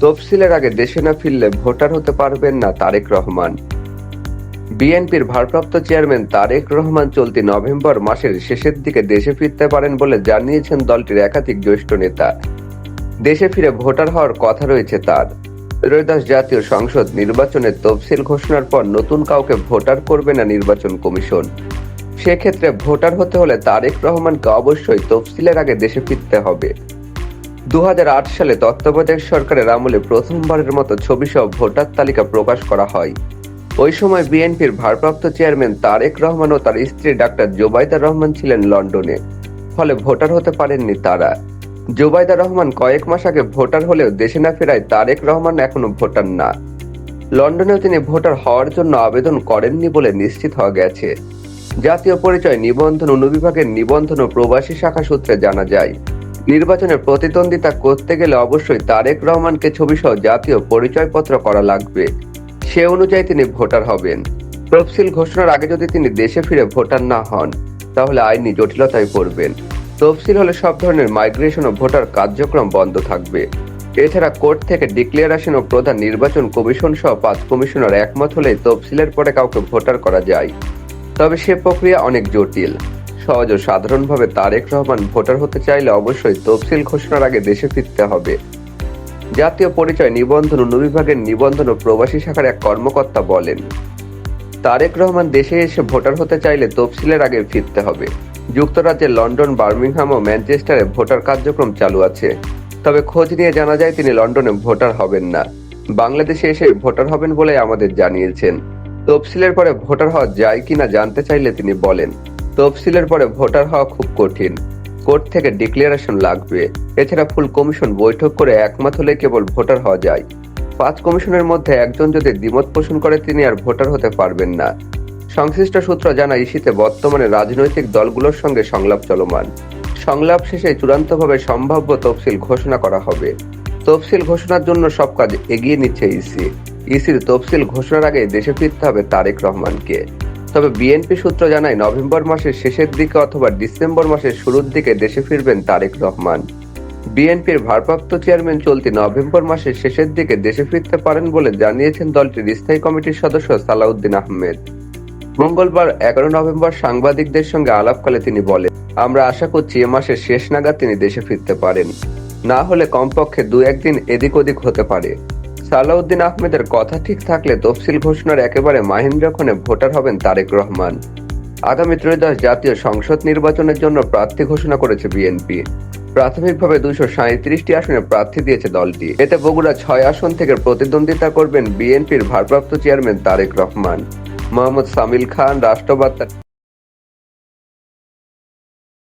তফসিলের আগে দেশে না ফিরলে ভোটার হতে পারবেন না তারেক রহমান। বিএনপির ভারপ্রাপ্ত চেয়ারম্যান তারেক রহমান চলতি নভেম্বর মাসের শেষের দিকে দেশে ফিরতে পারেন বলে জানিয়েছেন দলটির একাধিক জ্যেষ্ঠ নেতা। দেশে ফিরে ভোটার হওয়ার কথা রয়েছে তার। ত্রয়োদশ জাতীয় সংসদ নির্বাচনের তফসিল ঘোষণার পর নতুন কাউকে ভোটার করবে না নির্বাচন কমিশন। সেক্ষেত্রে ভোটার হতে হলে তারেক রহমানকে অবশ্যই তফসিলের আগে দেশে ফিরতে হবে। দু হাজার আট সালে তত্ত্বাবধায়ক সরকারের আমলে প্রথমবারের মতো ছবিসহ ভোটার তালিকা প্রকাশ করা হয়। ওই সময় বিএনপির ভারপ্রাপ্ত চেয়ারম্যান তারেক রহমান ও তার স্ত্রী ডাক্তার জোবাইদা রহমান ছিলেন লন্ডনে। ফলে ভোটার হতে পারেননি তারা। জোবাইদা রহমান কয়েক মাস আগে ভোটার হলেও দেশে না ফেরায় তারেক রহমান এখনও ভোটার না। লন্ডনেও তিনি ভোটার হওয়ার জন্য আবেদন করেননি বলে নিশ্চিত হওয়া গেছে। জাতীয় পরিচয় নিবন্ধন অনুবিভাগের নিবন্ধন ও প্রবাসী শাখা সূত্রে জানা যায়। নির্বাচনে প্রতিদ্বন্দ্বিতা করতে গেলে অবশ্যই তারেক রহমানকে ছবিসহ জাতীয় পরিচয়পত্র করা লাগবে। সে অনুযায়ী তিনি ভোটার হবেন। তফসিল ঘোষণার আগে যদি তিনি দেশে ফিরে ভোটার না হন, তাহলে আইনি জটিলতায় পড়বেন। তফসিল হলে সব ধরনের মাইগ্রেশন ও ভোটার কার্যক্রম বন্ধ থাকবে। এছাড়া কোর্ট থেকে ডিক্লিয়ারেশন ও প্রধান নির্বাচন কমিশন সহ পাঁচ কমিশনার একমত হলে তফসিলের পরে কাউকে ভোটার করা যায়। তবে সে প্রক্রিয়া অনেক জটিল। সহজ ও সাধারণভাবে তারেক রহমান ভোটার হতে চাইলে অবশ্যই তফসিল ঘোষণার আগে দেশে ফিরতে হবে। জাতীয় পরিচয় নিবন্ধন অনুবিভাগের নিবন্ধন ও প্রবাসী শাখার এক কর্মকর্তা বলেন, তারেক রহমান দেশে এসে ভোটার হতে চাইলে তফসিলের আগে ফিরতে হবে। যুক্তরাজ্যের লন্ডন, বার্মিংহাম ও ম্যানচেস্টারে ভোটার কার্যক্রম চালু আছে। তবে খোঁজ নিয়ে জানা যায় তিনি লন্ডনে ভোটার হবেন না। বাংলাদেশে এসে ভোটার হবেন বলে আমাদের জানিয়েছেন। তফসিলের পরে ভোটার হওয়া যায় কিনা জানতে চাইলে তিনি বলেন তফসিলের পরে ভোটার হওয়া খুব কঠিন। কোর্ট থেকে ডিক্লারেশন লাগবে। এছাড়া ফুল কমিশন বৈঠক করে একমত হলে কেবল ভোটার হওয়া যায়। পাঁচ কমিশনের মধ্যে একজন যদি দ্বিমত পোষণ করে, তিনি আর ভোটার হতে পারবেন না। সংশ্লিষ্ট সূত্র জানা ইস্যুতে বর্তমানে রাজনৈতিক দলগুলোর সঙ্গে সংলাপ চলমান। সংলাপ শেষে চূড়ান্তভাবে সম্ভাব্য তফসিল ঘোষণা করা হবে। তফসিল ঘোষণার জন্য সব কাজ এগিয়ে নিচ্ছে ইসি। ইসির তফসিল ঘোষণার আগে দেশে ফিরতে হবে তারেক রহমানকে। তবে বিএনপি সূত্র জানায় নভেম্বর মাসের শেষের দিকে অথবা ডিসেম্বর মাসের শুরুর দিকে দেশে ফিরবেন তারেক রহমান। বিএনপির ভারপ্রাপ্ত চেয়ারম্যান চলতি নভেম্বর মাসের শেষের দিকে দেশে ফিরতে পারেন বলে জানিয়েছেন দলটির স্থায়ী কমিটির সদস্য সালাউদ্দিন আহমেদ। মঙ্গলবার এগারো নভেম্বর সাংবাদিকদের সঙ্গে আলাপকালে তিনি বলেন, আমরা আশা করছি এ মাসের শেষ নাগাদ তিনি দেশে ফিরতে পারেন। না হলে কমপক্ষে দু একদিন এদিক ওদিক হতে পারে। সালাউদ্দিন আহমেদের কথা ঠিক থাকলে তফসিল ঘোষণার একেবারে মাহেন্দ্রক্ষণে ভোটার হবেন তারেক রহমান। আগামী ত্রয়োদশ জাতীয় সংসদ নির্বাচনের জন্য প্রার্থী ঘোষণা করেছে বিএনপি। প্রাথমিকভাবে দুইশো সাঁত্রিশটি আসনে প্রার্থী দিয়েছে দলটি। এতে বগুড়া ছয় আসন থেকে প্রতিদ্বন্দ্বিতা করবেন বিএনপির ভারপ্রাপ্ত চেয়ারম্যান তারেক রহমান। মোহাম্মদ সামিল খান রাষ্ট্রবার্তা